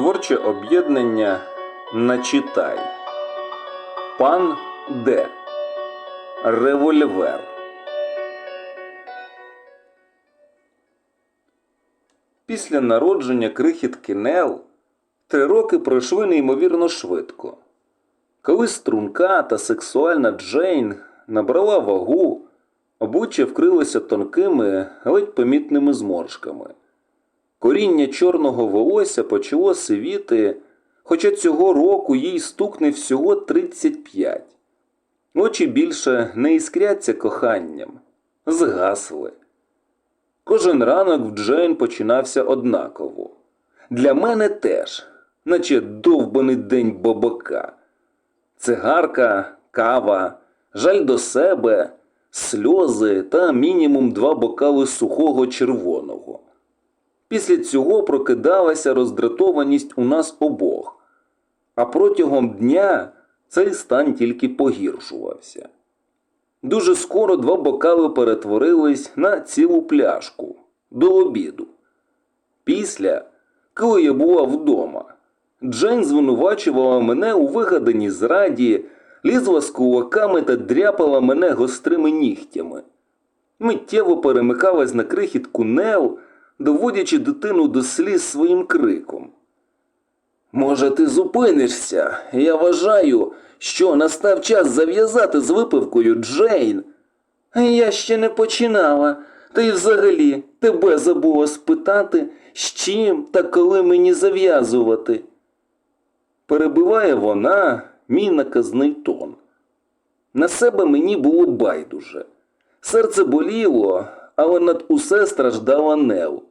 Творче об'єднання Начитай. Пан Д. Револьвер. Після народження крихітки Нел три роки пройшли неймовірно швидко. Коли струнка та сексуальна Джейн набрала вагу, обличчя вкрилося тонкими, ледь помітними зморшками. Коріння чорного волосся почало сивіти, хоча цього року їй стукне всього 35. Очі більше не іскряться коханням, згасли. Кожен ранок в Джейн починався однаково. Для мене теж, наче довбаний день бабака. Цигарка, кава, жаль до себе, сльози та мінімум два бокали сухого червоного. Після цього прокидалася роздратованість у нас обох, а протягом дня цей стан тільки погіршувався. Дуже скоро два бокали перетворились на цілу пляшку до обіду. Після, коли я була вдома, Джейн звинувачувала мене у вигаданій зраді, лізла з кулаками та дряпала мене гострими нігтями. Миттєво перемикалась на крихітку Нел, доводячи дитину до сліз своїм криком. Може, ти зупинишся? Я вважаю, що настав час зав'язати з випивкою Джейн. Я ще не починала. Та й взагалі тебе забула спитати, з чим та коли мені зав'язувати. Перебиває вона мій наказний тон. На себе мені було байдуже. Серце боліло, але над усе страждала Нел.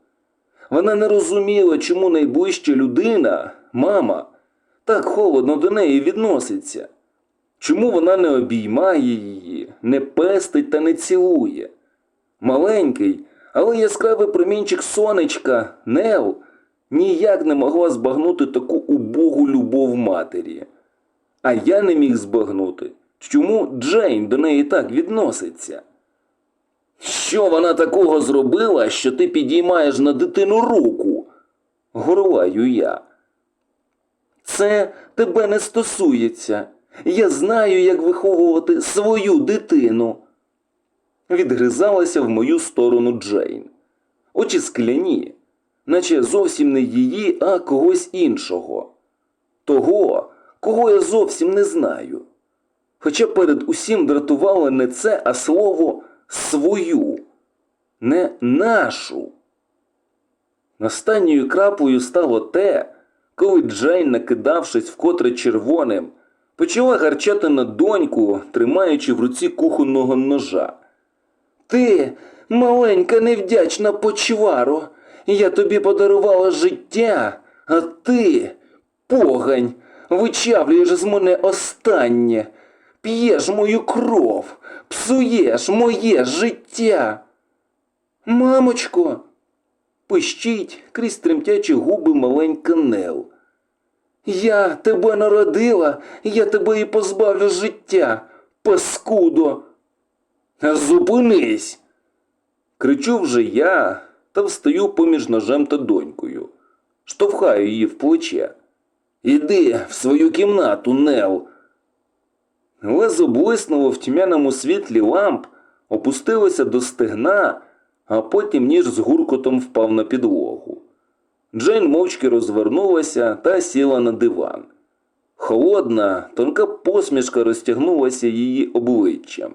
Вона не розуміла, чому найближча людина, мама, так холодно до неї відноситься. Чому вона не обіймає її, не пестить та не цілує? Маленький, але яскравий промінчик сонечка, Нел, ніяк не могла збагнути таку убогу любов матері. А я не міг збагнути, чому Джейн до неї так відноситься. Що вона такого зробила, що ти підіймаєш на дитину руку? горлаю я. Це тебе не стосується. Я знаю, як виховувати свою дитину. Відгризалася в мою сторону Джейн. Очі скляні, наче зовсім не її, а когось іншого. Того, кого я зовсім не знаю. Хоча перед усім дратувало не це, а слово свою, не нашу. Останньою краплею стало те, коли Джейн, накидавшись вкотре червоним, почала гарчати на доньку, тримаючи в руці кухонного ножа. Ти, маленька невдячна почваро, я тобі подарувала життя, а ти, погань, вичавлюєш з мене останнє, п'єш мою кров, псуєш моє життя. Мамочко, пищить крізь тремтячі губи маленька Нел. Я тебе народила, я тебе і позбавлю життя, паскудо. Зупинись. Кричу вже я та встаю поміж ножем та донькою. Штовхаю її в плече. Іди в свою кімнату, Нел. Лезо блиснуло в тьмяному світлі ламп, опустилося до стегна, а потім ніж з гуркотом впав на підлогу. Джейн мовчки розвернулася та сіла на диван. Холодна, тонка посмішка розтягнулася її обличчям.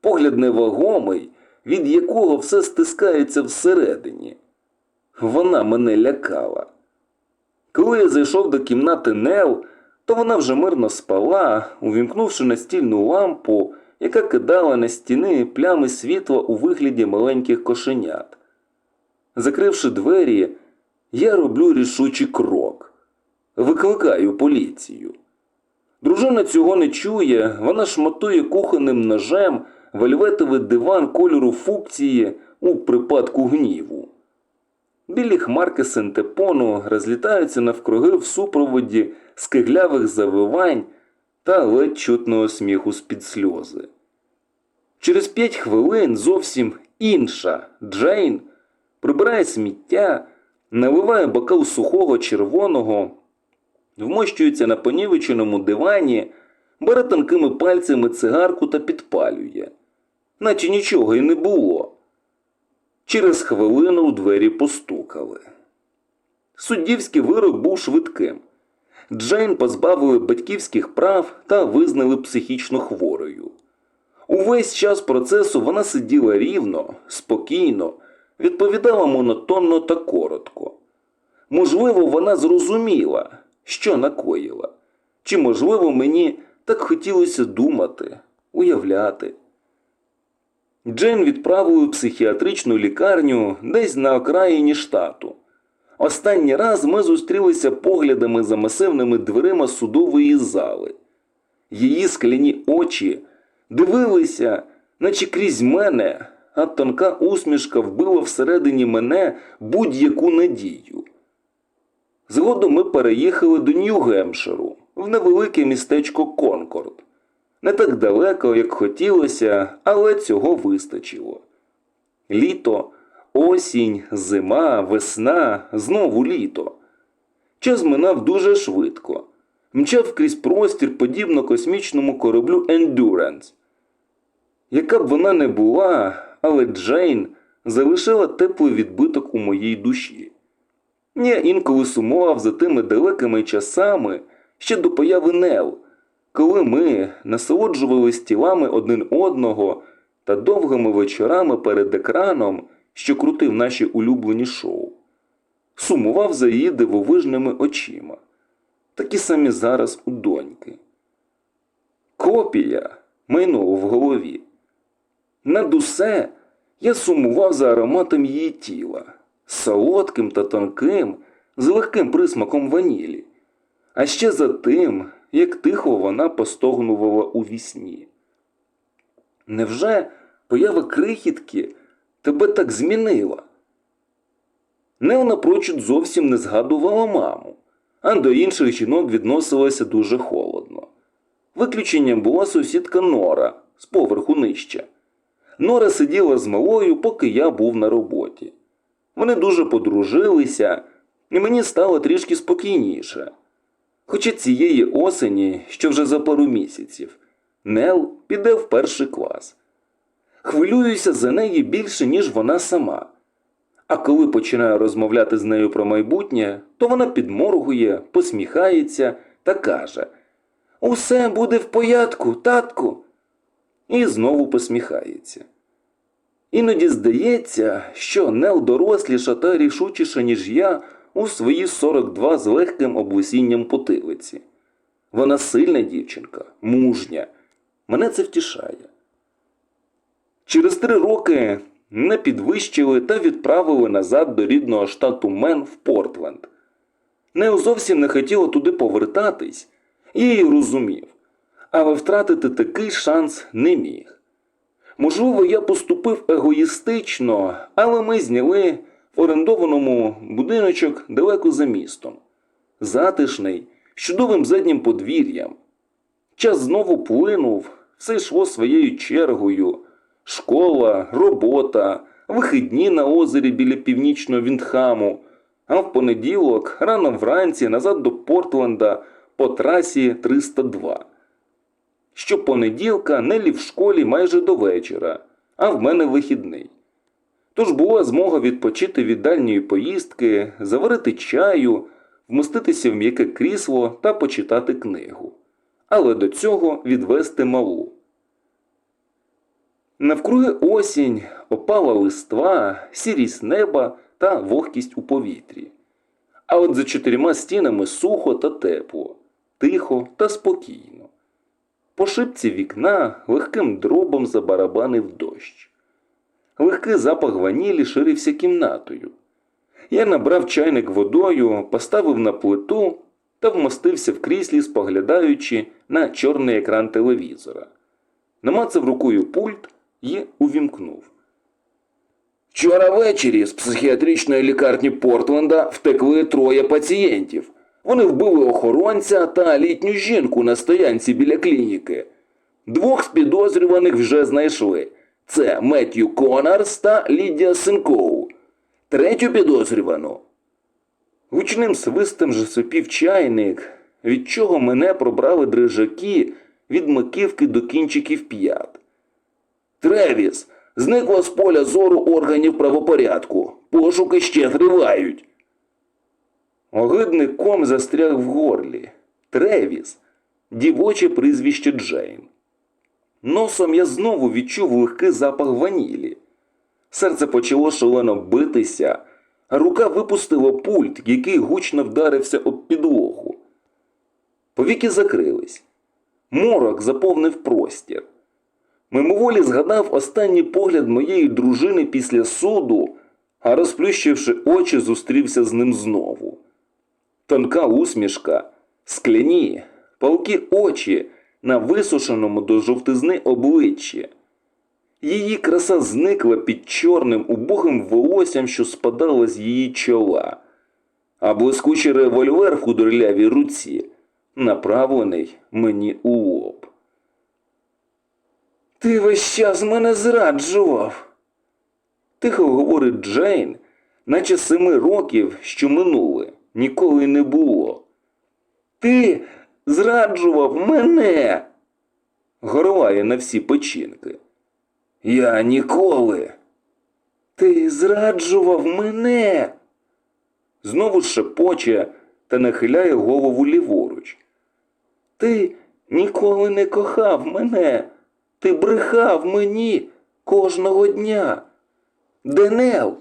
Погляд невагомий, від якого все стискається всередині. Вона мене лякала. Коли я зайшов до кімнати Нел, то вона вже мирно спала, увімкнувши настільну лампу, яка кидала на стіни плями світла у вигляді маленьких кошенят. Закривши двері, я роблю рішучий крок. Викликаю поліцію. Дружина цього не чує, вона шматує кухонним ножем вельветовий диван кольору фукції у припадку гніву. Білі хмарки синтепону розлітаються навкруги в супроводі скиглявих завивань та ледь чутного сміху з-під сльози. Через п'ять хвилин зовсім інша Джейн прибирає сміття, наливає бокал сухого червоного, вмощується на понівеченому дивані, бере тонкими пальцями цигарку та підпалює, наче нічого й не було. Через хвилину у двері постукали. Суддівський вирок був швидким. Джейн позбавили батьківських прав та визнали психічно хворою. Увесь час процесу вона сиділа рівно, спокійно, відповідала монотонно та коротко. Можливо, вона зрозуміла, що накоїла, чи, можливо, мені так хотілося думати, уявляти. Джейн відправили в психіатричну лікарню десь на окраїні штату. Останній раз ми зустрілися поглядами за масивними дверима судової зали. Її скляні очі дивилися, наче крізь мене, а тонка усмішка вбила всередині мене будь-яку надію. Згодом ми переїхали до Нью-Гемпширу, в невелике містечко Конкорд. Не так далеко, як хотілося, але цього вистачило. Літо, осінь, зима, весна, знову літо. Час минав дуже швидко. Мчав крізь простір, подібно космічному кораблю Endurance. Яка б вона не була, але Джейн залишила теплий відбиток у моїй душі. Я інколи сумував за тими далекими часами ще до появи Нел, коли ми насолоджувались тілами один одного та довгими вечорами перед екраном, що крутив наші улюблені шоу. Сумував за її дивовижними очима, такі самі зараз у доньки. Копія майнуло в голові. Над усе я сумував за ароматом її тіла, солодким та тонким, з легким присмаком ванілі, а ще за тим, як тихо вона постогнувала у вісні. Невже поява крихітки тебе так змінила? Нел напрочуд зовсім не згадувала маму, а до інших жінок відносилася дуже холодно. Виключенням була сусідка Нора з поверху нижче. Нора сиділа з малою, поки я був на роботі. Вони дуже подружилися, і мені стало трішки спокійніше. Хоча цієї осені, що вже за пару місяців, Нел піде в перший клас. Хвилююся за неї більше, ніж вона сама. А коли починаю розмовляти з нею про майбутнє, то вона підморгує, посміхається та каже: Усе буде в порядку, татку. І знову посміхається. Іноді здається, що Нел доросліша та рішучіша, ніж я, у свої 42 з легким облесінням потилиці. Вона сильна дівчинка, мужня. Мене це втішає. Через три роки не підвищили та відправили назад до рідного штату Мен в Портленд. Не зовсім не хотіла туди повертатись, я її розумів, але втратити такий шанс не міг. Можливо, я поступив егоїстично, але ми зняли в орендованому будиночок далеко за містом. Затишний, з чудовим заднім подвір'ям. Час знову плинув, все йшло своєю чергою. Школа, робота, вихідні на озері біля північного Віндхаму, а в понеділок, рано вранці, назад до Портленда по трасі 302. Щопонеділка Нелі в школі майже до вечора, а в мене вихідний. Тож була змога відпочити від дальньої поїздки, заварити чаю, вмоститися в м'яке крісло та почитати книгу. Але до цього відвести малу. Навкруги осінь, опала листва, сірість неба та вогкість у повітрі. А от за чотирма стінами сухо та тепло, тихо та спокійно. По шибці вікна легким дробом забарабанив дощ. Легкий запах ванілі ширився кімнатою. Я набрав чайник водою, поставив на плиту та вмостився в кріслі, споглядаючи на чорний екран телевізора. Намацав рукою пульт і увімкнув. Вчора ввечері з психіатричної лікарні Портленда втекли троє пацієнтів. Вони вбили охоронця та літню жінку на стоянці біля клініки. Двох з підозрюваних вже знайшли. Це Меттью Конарс та Лідія Синкоу. Третю підозрювану Гучним свистом же сопів чайник, від чого мене пробрали дрижаки від маківки до кінчиків п'ят. Тревіс, зникла з поля зору органів правопорядку. Пошуки ще тривають. Огидний ком застряг в горлі. Тревіс, дівоче прізвище Джейн. Носом я знову відчув легкий запах ванілі. Серце почало шалено битися, а рука випустила пульт, який гучно вдарився об підлогу. Повіки закрились. Морок заповнив простір. Мимоволі згадав останній погляд моєї дружини після суду, а розплющивши очі, зустрівся з ним знову. Тонка усмішка, скляні, палкі очі на висушеному до жовтизни обличчі. Її краса зникла під чорним убогим волоссям, що спадало з її чола, а блискучий револьвер в худорлявій руці, направлений мені у лоб. Ти весь час мене зраджував. Тихо говорить Джейн, наче семи років, що минули, ніколи не було. Ти зраджував мене. Горлає на всі печінки. Я ніколи. Ти зраджував мене. Знову шепоче та нахиляє голову ліворуч. Ти ніколи не кохав мене. Ти брехав мені кожного дня. Денел,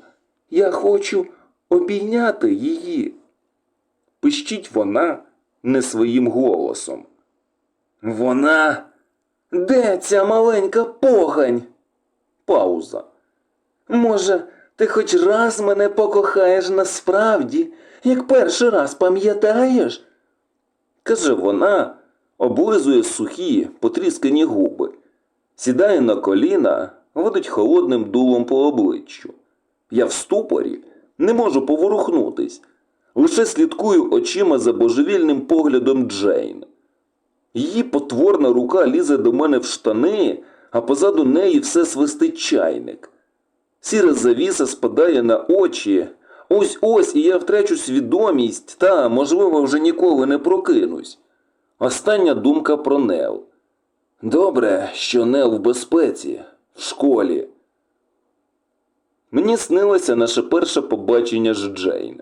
я хочу обійняти її. Пищить вона не своїм голосом. Вона. Де ця маленька погань? Пауза. Може, ти хоч раз мене покохаєш насправді, як перший раз пам'ятаєш? каже вона, облизує сухі, потріскані губи, сідає на коліна, водить холодним дулом по обличчю. Я в ступорі, не можу поворухнутись, лише слідкую очима за божевільним поглядом Джейн. Її потворна рука лізе до мене в штани, а позаду неї все свистить чайник. Сіра завіса спадає на очі. Ось ось і я втрачу свідомість та, можливо, вже ніколи не прокинусь. Остання думка про Нел. Добре, що Нел в безпеці, в школі. Мені снилося наше перше побачення з Джейн.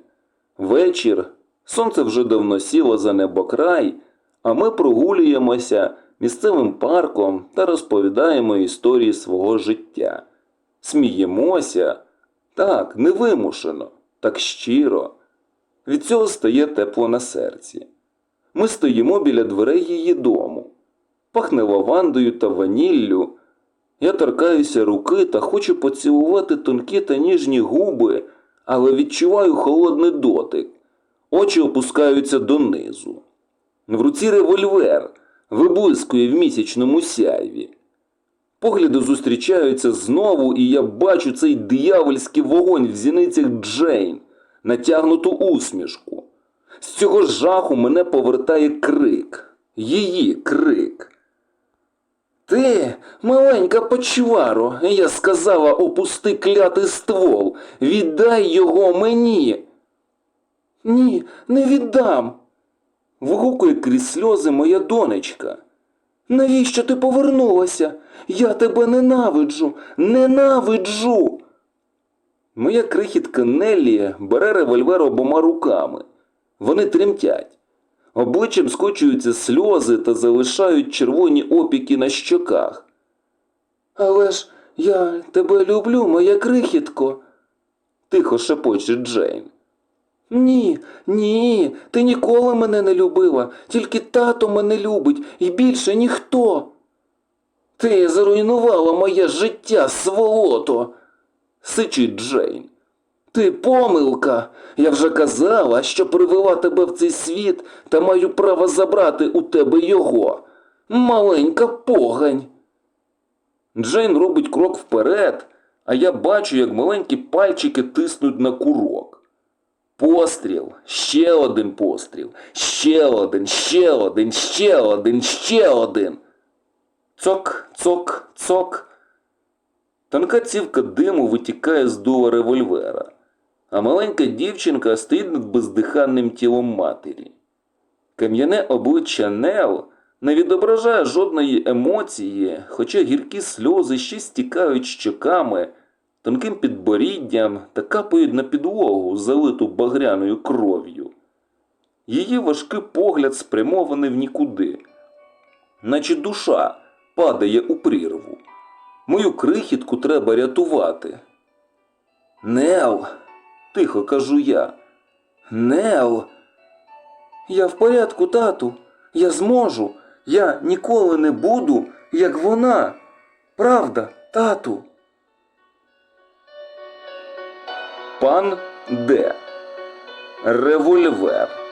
Вечір, сонце вже давно сіло за небокрай, а ми прогулюємося місцевим парком та розповідаємо історії свого життя. Сміємося, так, невимушено, так щиро. Від цього стає тепло на серці. Ми стоїмо біля дверей її дому. Пахне лавандою та ваніллю. Я торкаюся руки та хочу поцілувати тонкі та ніжні губи, але відчуваю холодний дотик. Очі опускаються донизу. В руці револьвер виблискує в місячному сяйві. Погляди зустрічаються знову, і я бачу цей диявольський вогонь в зіницях Джейн, натягнуту усмішку. З цього жаху мене повертає крик. Її крик. Ти, маленька почваро, я сказала, опусти клятий ствол, віддай його мені. Ні, не віддам. Вигукує крізь сльози моя донечка. Навіщо ти повернулася? Я тебе ненавиджу, ненавиджу. Моя крихітка Неллі бере револьвер обома руками. Вони тремтять. Обличчям скочуються сльози та залишають червоні опіки на щоках. Але ж я тебе люблю, моя крихітко, тихо шепоче Джейн. Ні, ні, ти ніколи мене не любила, тільки тато мене любить і більше ніхто. Ти зруйнувала моє життя, сволото, сичить Джейн. Ти помилка. Я вже казала, що привела тебе в цей світ та маю право забрати у тебе його. Маленька погань. Джейн робить крок вперед, а я бачу, як маленькі пальчики тиснуть на курок. Постріл, ще один постріл, ще один, ще один, ще один, ще один. Цок, цок, цок. Тонка цівка диму витікає з дула револьвера. А маленька дівчинка стоїть над бездиханним тілом матері. Кам'яне обличчя Нел не відображає жодної емоції, хоча гіркі сльози ще стікають щоками, тонким підборіддям та капають на підлогу, залиту багряною кров'ю. Її важкий погляд спрямований в нікуди, наче душа падає у прірву. Мою крихітку треба рятувати. Нел, тихо кажу я. Нел. Я в порядку, тату. Я зможу. Я ніколи не буду, як вона. Правда, тату. Пан Д. Револьвер.